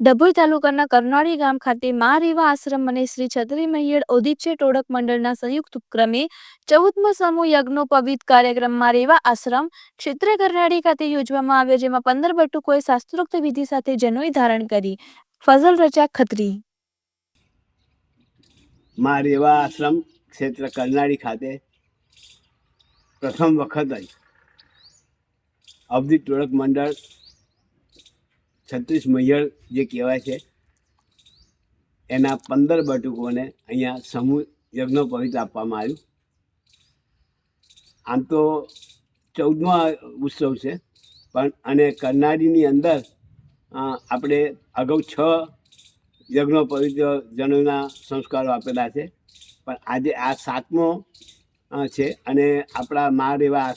ડભોઈ તાલુકાના કરનાળી ગામ ખાતે મા રેવા આશ્રમ અને શ્રી છત્રી મહિયડ ઓદિચ્ય ટોળક મંડળના સંયુક્ત ઉપક્રમે ચૌદમો સમૂહ યજ્ઞોપવિત કાર્યક્રમ મા રેવા આશ્રમ ક્ષેત્ર કરનાળી ખાતે યોજવામાં આવ્યો, જેમાં પંદર બટુકોએ શાસ્ત્રોક્ત વિધિ સાથે જનોઈ ધારણ કરી. ફઝલ રજા ખત્રી. મા રેવા આશ્રમ ક્ષેત્ર કરનાળી ખાતે પ્રથમ વખત અવધિ ટોળક મંડળ છત્રીસ મૈયળ જે કહેવાય છે, એના પંદર બટુકોને અહીંયા સમૂહ યજ્ઞોપવિત આપવામાં આવ્યું. આમ તો ચૌદમો ઉત્સવ છે, પણ અને કરનાળીની અંદર આપણે અગાઉ છ યજ્ઞોપવિત જનોના સંસ્કારો આપેલા છે, પણ આજે આ સાતમો છે અને આપણા મા રેવા આશ્રમ